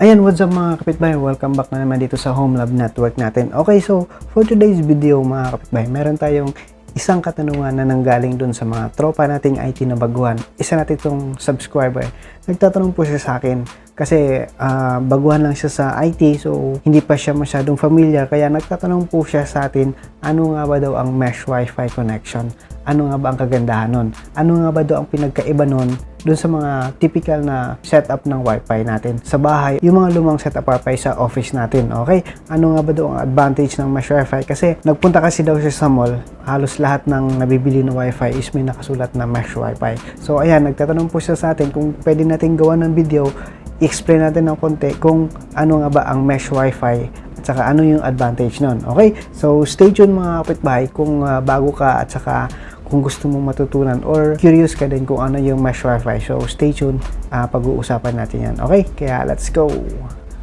Ayan, what's up mga kapitbahay? Welcome back na naman dito sa Home Lab Network natin. Okay, so for today's video mga kapitbahay, meron tayong isang katanungan na nanggaling dun sa mga tropa nating IT na baguhan. Isa natin itong subscriber. Nagtatanong po siya sa akin kasi ah, baguhan lang siya sa IT so hindi pa siya masyadong familiar kaya nagtatanong po siya sa atin ano nga ba daw ang mesh wifi connection ano nga ba ang kagandahan nun ano nga ba daw ang pinagkaiba nun dun sa mga typical na setup ng wifi natin. Sa bahay yung mga lumang setup wifi sa office natin okay? Ano nga ba daw ang advantage ng mesh wifi? Kasi nagpunta kasi daw siya sa mall. Halos lahat ng nabibili na wifi is may nakasulat na mesh wifi. So ayan nagtatanong po siya sa atin kung pwede natin gawa ng video. I-explain natin ng konti kung ano nga ba ang mesh wifi at saka ano yung advantage nun. Okay? So, stay tuned mga kapitbahay kung ah, bago ka at saka kung gusto mong matutunan or curious ka din kung ano yung mesh wifi. So, stay tuned. ah, pag-uusapan natin yan. Okay? Kaya, let's go!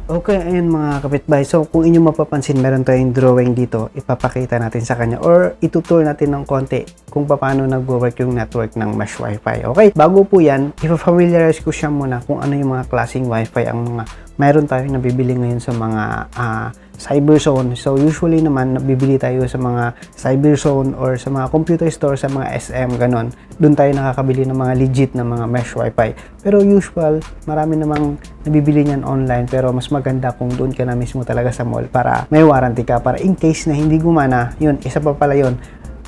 Okay, ayun mga kapitbahay. So, kung inyo mapapansin, meron tayong drawing dito. Ipapakita natin sa kanya or itutur natin ng konti kung paano nag-work yung network ng mesh wifi. Okay? Bago po yan, ipafamiliarize ko siya muna kung ano yung mga klaseng wifi ang mga meron tayong nabibili ngayon sa mga ah, cyberzone. So, usually naman, nabibili tayo sa mga cyberzone or sa mga computer store, sa mga SM, ganon. Doon tayo nakakabili ng mga legit na mga mesh wifi. Pero usual, marami namang nabibili niyan online pero mas maganda kung doon ka na mismo talaga sa mall para may warranty ka para in case na hindi gumana, yun, isa pa pala yun,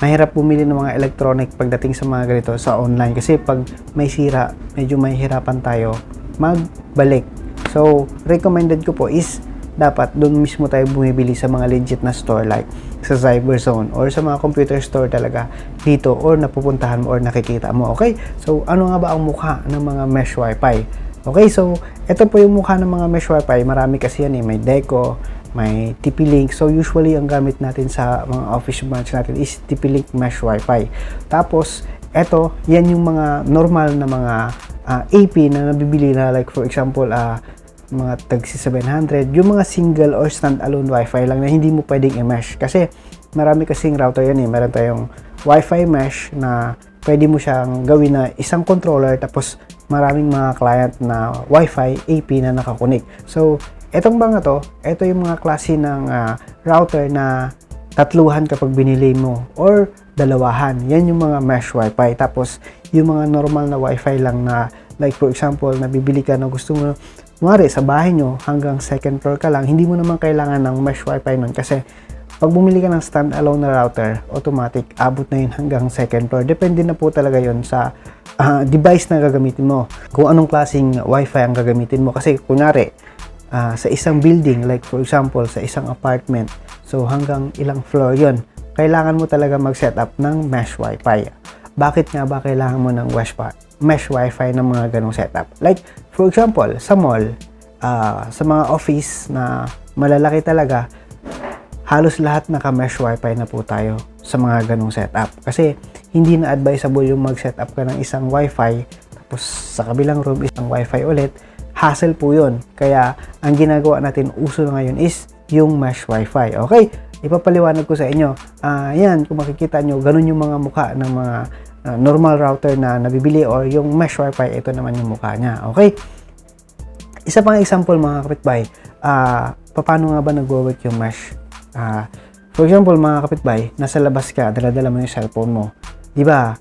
mahirap bumili ng mga electronic pagdating sa mga ganito sa online kasi pag may sira, medyo mahihirapan tayo magbalik. So, recommended ko po is dapat doon mismo tayo bumibili sa mga legit na store like sa Cyberzone or sa mga computer store talaga dito or napupuntahan mo or nakikita mo. Okay? So, ano nga ba ang mukha ng mga mesh wifi? Okay, so ito po yung mukha ng mga mesh wifi. Marami kasi yan eh. May Deco, may TP-Link. So, usually ang gamit natin sa mga office branch natin is TP-Link mesh wifi. Tapos, ito, yan yung mga normal na mga ah, AP na nabibili na like for example, ah, mga tagsi 700, yung mga single or standalone wifi lang na hindi mo pwedeng i-mesh. Kasi marami kasing router yan eh. Meron tayong wifi mesh na pwede mo siyang gawin na isang controller tapos maraming mga client na wifi AP na nakakunik. So, etong mga to, ito yung mga klase ng ah, router na tatluhan kapag binili mo or dalawahan. Yan yung mga mesh wifi. Tapos, yung mga normal na wifi lang na like for example, nabibili ka na gusto mo Kumari, sa bahay nyo, hanggang second floor ka lang, hindi mo naman kailangan ng mesh wifi nun kasi pag bumili ka ng standalone na router, automatic, abot na yun hanggang second floor. Depende na po talaga yun sa ah, device na gagamitin mo. Kung anong klaseng wifi ang gagamitin mo. Kasi, kunwari, ah, sa isang building, like for example, sa isang apartment, so hanggang ilang floor yon kailangan mo talaga mag-set up ng mesh wifi. Bakit nga ba kailangan mo ng mesh wifi ng mga ganong setup? Like, for example, sa mall, ah, sa mga office na malalaki talaga, halos lahat naka-mesh wifi na po tayo sa mga ganong setup. Kasi hindi na advisable yung mag-setup ka ng isang wifi tapos sa kabilang room isang wifi ulit. Hassle po yun. Kaya ang ginagawa natin uso na ngayon is yung mesh wifi. Okay? Ipapaliwanag ko sa inyo. Ah, yan, kung makikita nyo, ganun yung mga mukha ng mga ah, normal router na nabibili or yung mesh wifi, ito naman yung mukha niya. Okay? Isa pang example mga kapitbahay, ah, paano nga ba nag-work yung mesh? Ah, for example, mga kapitbahay, nasa labas ka, daladala mo yung cellphone mo. Di ba?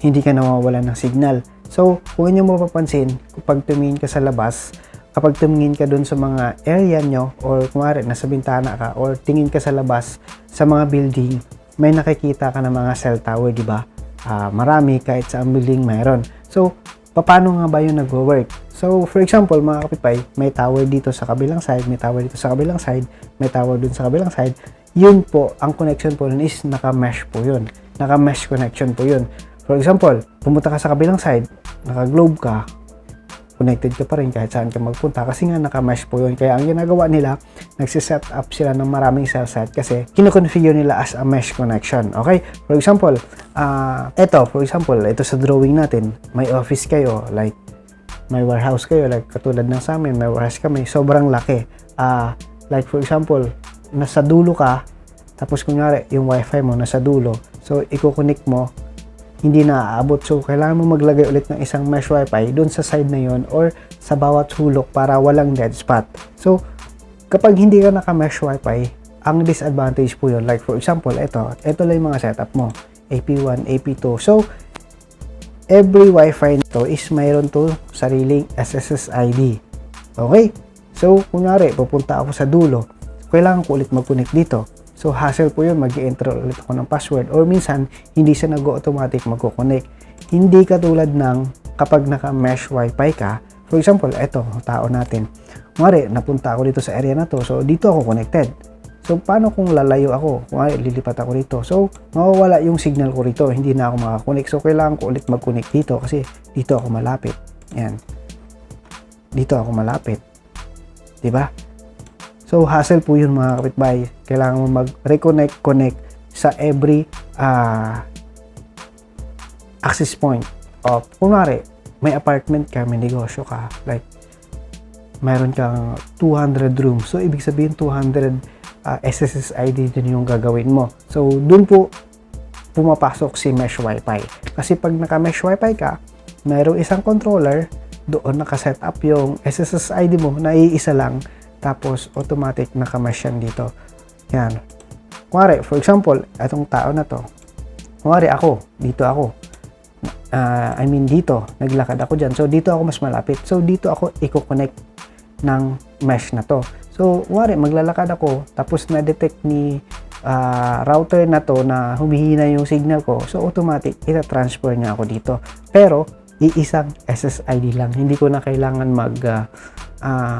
Hindi ka nawawala ng signal. So, kung inyo mapapansin, kapag tumingin ka sa labas, kapag tumingin ka dun sa mga area nyo, or kumari, nasa bintana ka, or tingin ka sa labas, sa mga building, may nakikita ka ng mga cell tower, di ba? Ah, marami, kahit sa building mayroon. So, paano nga ba yung nag-work? So, for example, mga kapitbahay, may tower dito sa kabilang side, may tower dito sa kabilang side, may tower dun sa kabilang side. Yun po, ang connection po nun is naka-mesh po yun. Naka-mesh connection po yun. For example, pumunta ka sa kabilang side, naka-globe ka, connected ka pa rin kahit saan ka magpunta kasi nga naka-mesh po yun. Kaya ang ginagawa nila, nagsiset up sila ng maraming cell site kasi kinoconfigure nila as a mesh connection. Okay? For example, ah eto, for example, ito sa drawing natin, may office kayo, like may warehouse kayo, like katulad ng sa amin, may warehouse kami, sobrang laki. Ah, like for example, nasa dulo ka, tapos kunyari, yung wifi mo nasa dulo, so i-connect mo, hindi na aabot. So, kailangan mo maglagay ulit ng isang mesh wifi doon sa side na yon or sa bawat sulok para walang dead spot. So, kapag hindi ka naka-mesh wifi, ang disadvantage po yun. Like for example, ito, ito lang yung mga setup mo. AP1, AP2. So, every wifi nito is mayroon to sariling SSSID. Okay? So, kunyari, pupunta ako sa dulo. Kailangan ko ulit mag-connect dito. So, hassle po yun. mag enter ulit ako ng password. Or minsan, hindi siya nag-automatic mag-connect. Hindi katulad ng kapag naka-mesh wifi ka. For example, ito, tao natin. Kunyari, napunta ako dito sa area na to. So, dito ako connected. So, paano kung lalayo ako? Ay, lilipat ako rito. So, mawawala yung signal ko rito. Hindi na ako makakonect. So, kailangan ko ulit mag-connect dito kasi dito ako malapit. Yan. Dito ako malapit. 'Di ba? So, hassle po yun mga kapitbahay. Kailangan mo mag-reconnect, connect sa every uh, access point. O, kunwari, may apartment ka, may negosyo ka. Like, mayroon kang 200 rooms. So, ibig sabihin 200 uh, SSSID din yung gagawin mo. So, dun po pumapasok si mesh wifi. Kasi pag naka-mesh wifi ka, mayroong isang controller, doon nakaset up yung SSSID mo na iisa lang, tapos automatic naka-mesh yan dito. Yan. Kuwari, for example, itong tao na to, kuwari ako, dito ako, uh, I mean dito, naglakad ako dyan. So, dito ako mas malapit. So, dito ako i-connect ng mesh na to. So, wari, maglalakad ako, tapos na-detect ni uh, router na to na humihina yung signal ko. So, automatic, ita-transfer niya ako dito. Pero, iisang SSID lang. Hindi ko na kailangan mag uh, uh,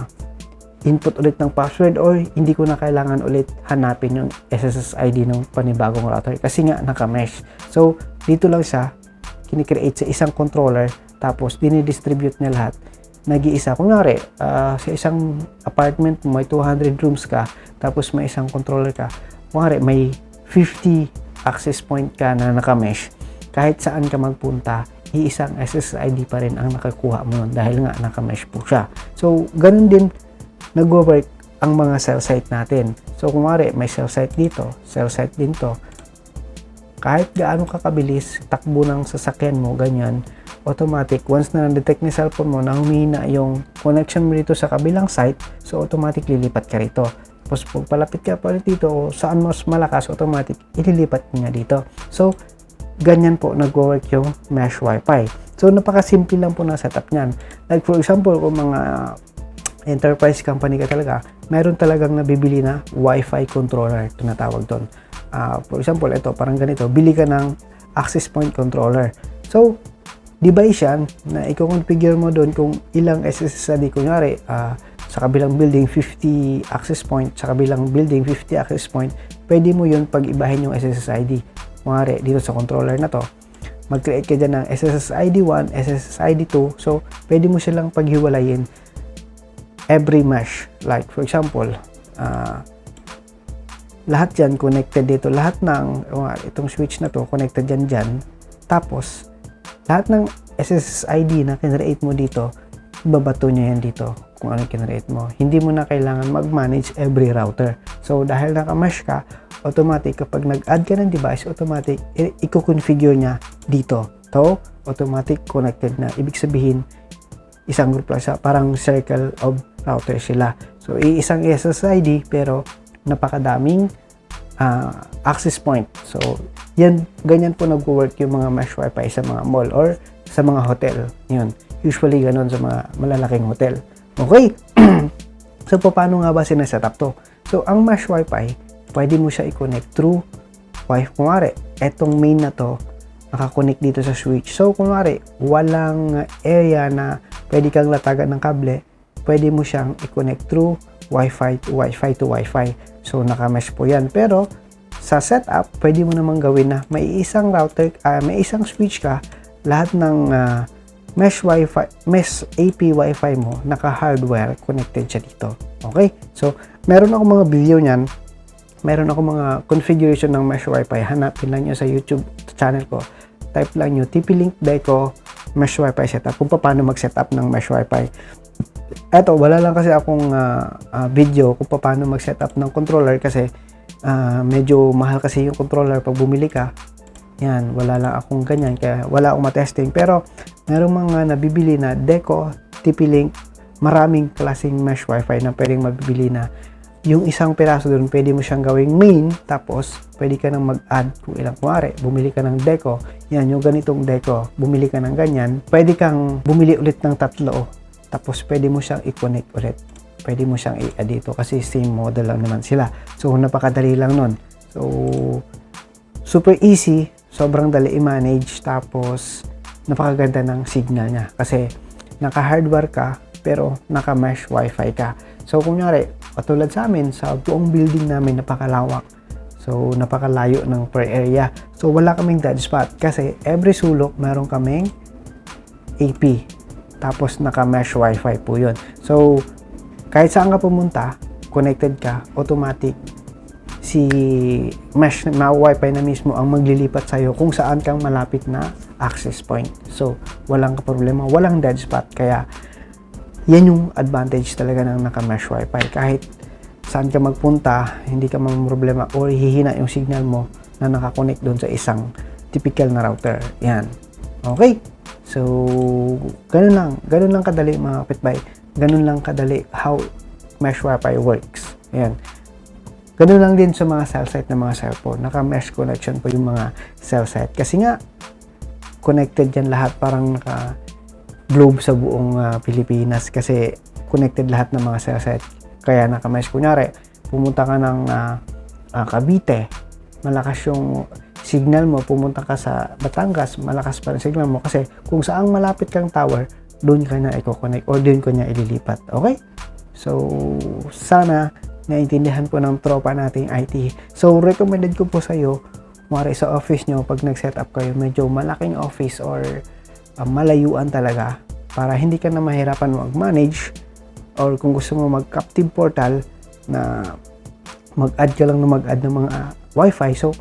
input ulit ng password or hindi ko na kailangan ulit hanapin yung SSID ng panibagong router kasi nga naka-mesh. So, dito lang siya kinikreate sa isang controller tapos dinidistribute niya lahat nag-iisa. Kunyari, uh, sa isang apartment may 200 rooms ka, tapos may isang controller ka. Kunyari, may 50 access point ka na naka-mesh. Kahit saan ka magpunta, iisang SSID pa rin ang nakakuha mo nun dahil nga naka-mesh po siya. So, ganun din nag-work ang mga cell site natin. So, kumari, may cell site dito, cell site din to. Kahit gaano kakabilis, takbo ng sasakyan mo, ganyan, automatic, once na na-detect ni cellphone mo na humina yung connection mo dito sa kabilang site, so automatic lilipat ka rito. Tapos pag palapit ka pa dito, o saan mas malakas, automatic ililipat niya dito. So, ganyan po nag-work yung mesh wifi. So, napakasimple lang po na setup niyan. Like for example, kung mga enterprise company ka talaga, meron talagang nabibili na wifi controller, tinatawag doon. Uh, for example, ito, parang ganito, bili ka ng access point controller. So, device yan na i-configure mo doon kung ilang SSD kunyari uh, sa kabilang building 50 access point sa kabilang building 50 access point pwede mo yun pag ibahin yung SSID kunyari dito sa controller na to mag-create ka dyan ng SSID 1 SSID 2 so pwede mo silang paghiwalayin every mesh like for example uh, lahat yan connected dito lahat ng uh, itong switch na to connected dyan dyan tapos lahat ng SSID na kinreate mo dito, babato niya yan dito kung ano kinreate mo. Hindi mo na kailangan mag-manage every router. So, dahil naka-mesh ka, automatic, kapag nag-add ka ng device, automatic, i-configure niya dito. To, automatic connected na. Ibig sabihin, isang group lang siya, parang circle of router sila. So, iisang SSID, pero napakadaming uh, access point. So, yan, ganyan po nag-work yung mga mesh wifi sa mga mall or sa mga hotel. Yun. Usually, ganun sa mga malalaking hotel. Okay? so, paano nga ba sinaset up to? So, ang mesh wifi, pwede mo siya i-connect through wifi. Kumari, etong main na to, nakakonect dito sa switch. So, kunwari, walang area na pwede kang latagan ng kable, pwede mo siyang i-connect through Wi-Fi to Wi-Fi to Wi-Fi. So, naka-mesh po yan. Pero, sa setup, pwede mo namang gawin na may isang router, uh, may isang switch ka, lahat ng uh, mesh wifi, mesh AP wifi mo, naka-hardware connected siya dito. Okay? So, meron ako mga video niyan. Meron ako mga configuration ng mesh wifi. Hanapin lang nyo sa YouTube channel ko. Type lang nyo TP-Link Deco mesh wifi setup. Kung paano mag-setup ng mesh wifi. Eto, wala lang kasi akong uh, uh, video kung paano mag-setup ng controller kasi uh, medyo mahal kasi yung controller pag bumili ka. Yan, wala lang akong ganyan kaya wala akong matesting. Pero merong mga nabibili na Deco TP-Link maraming klaseng mesh wifi na pwedeng mabibili na yung isang piraso doon, pwede mo siyang gawing main, tapos pwede ka nang mag-add kung ilang kuwari, bumili ka ng deco, yan, yung ganitong deco, bumili ka ng ganyan, pwede kang bumili ulit ng tatlo, tapos pwede mo siyang i-connect ulit. Pwede mo siyang i-add dito kasi same model lang naman sila. So, napakadali lang nun. So, super easy, sobrang dali i-manage, tapos napakaganda ng signal niya kasi naka-hardware ka pero naka-mesh wifi ka. So, kunyari, katulad sa amin, sa buong building namin napakalawak. So, napakalayo ng per area. So, wala kaming dead spot kasi every sulok meron kaming AP. Tapos, naka-mesh wifi po yun. So, kahit saan ka pumunta, connected ka, automatic si mesh na wifi na mismo ang maglilipat sa'yo kung saan kang malapit na access point. So, walang problema, walang dead spot. Kaya, yan yung advantage talaga ng naka-mesh wifi. Kahit saan ka magpunta, hindi ka problema or hihina yung signal mo na nakakonect doon sa isang typical na router. Yan. Okay? So, ganun lang. Ganun lang kadali mga kapitbahay. Ganun lang kadali how mesh wifi works. Yan. Ganun lang din sa mga cell site ng mga cellphone. Naka-mesh connection po yung mga cell site. Kasi nga, connected yan lahat. Parang naka globe sa buong uh, Pilipinas kasi connected lahat ng mga cell site. Kaya naka-mesh. Kunyari, pumunta ka ng uh, uh, Cavite, malakas yung signal mo, pumunta ka sa Batangas, malakas pa rin signal mo kasi kung saan malapit kang tower, doon ka na i-connect or doon ko niya ililipat. Okay? So, sana naintindihan po ng tropa nating IT. So, recommended ko po sa iyo, mara sa office nyo, pag nag-set up kayo, medyo malaking office or uh, malayuan talaga para hindi ka na mahirapan mag-manage or kung gusto mo mag-captive portal na mag-add ka lang na mag-add ng mga uh, wifi so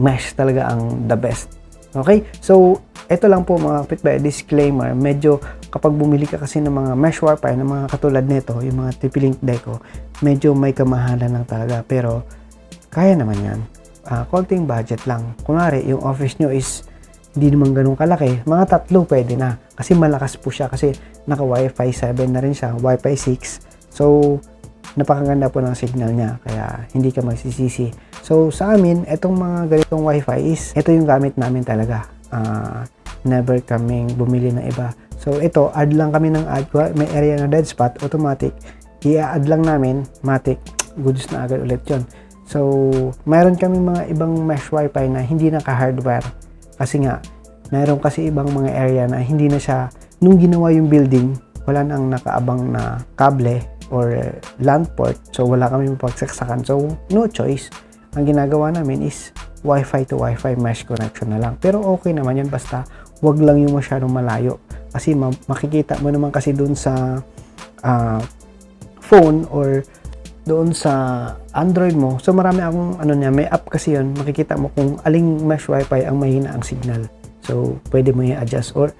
mesh talaga ang the best. Okay? So ito lang po mga kapitbahay disclaimer medyo kapag bumili ka kasi ng mga mesh wifi ng mga katulad nito yung mga TP-Link Deco medyo may kamahalan lang talaga. Pero kaya naman yan. Uh, konting budget lang. Kunwari yung office nyo is hindi naman ganun kalaki, mga tatlo pwede na. Kasi malakas po siya kasi naka Wi-Fi 7 na rin siya, Wi-Fi 6. So, napakaganda po ng signal niya kaya hindi ka magsisisi. So, sa amin, itong mga ganitong Wi-Fi is, ito yung gamit namin talaga. Uh, never kaming bumili ng iba. So, ito, add lang kami ng add. May area na dead spot, automatic. I-add lang namin, matic, goods na agad ulit yon So, mayroon kami mga ibang mesh wifi na hindi naka-hardware kasi nga, meron kasi ibang mga area na hindi na siya, nung ginawa yung building, wala nang nakaabang na kable or land port. So, wala kami mapagsaksakan. So, no choice. Ang ginagawa namin is Wi-Fi to Wi-Fi mesh connection na lang. Pero okay naman yun basta wag lang yung masyadong malayo. Kasi ma- makikita mo naman kasi doon sa uh, phone or doon sa Android mo. So marami akong ano niya, may app kasi 'yon. Makikita mo kung aling mesh wifi ang mahina ang signal. So pwede mo i-adjust or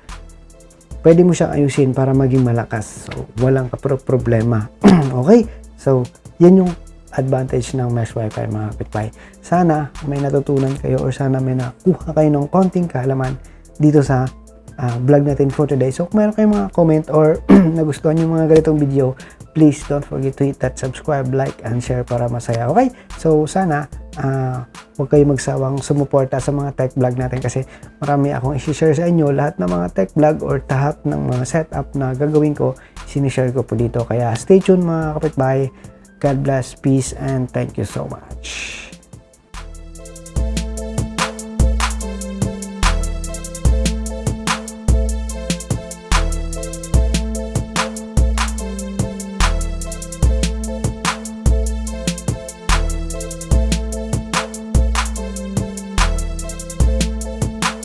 pwede mo siyang ayusin para maging malakas. So walang pro- problema. okay? So yan yung advantage ng mesh wifi mga kapitbahay. Sana may natutunan kayo or sana may nakuha kayo ng konting kaalaman dito sa uh, vlog natin for today. So kung meron kayong mga comment or nagustuhan yung mga ganitong video, please don't forget to hit that subscribe, like, and share para masaya. Okay? So, sana, uh, huwag kayo magsawang sumuporta sa mga tech vlog natin kasi marami akong isi-share sa inyo. Lahat ng mga tech vlog or tahat ng mga setup na gagawin ko, sinishare ko po dito. Kaya stay tuned mga kapitbahay. God bless, peace, and thank you so much.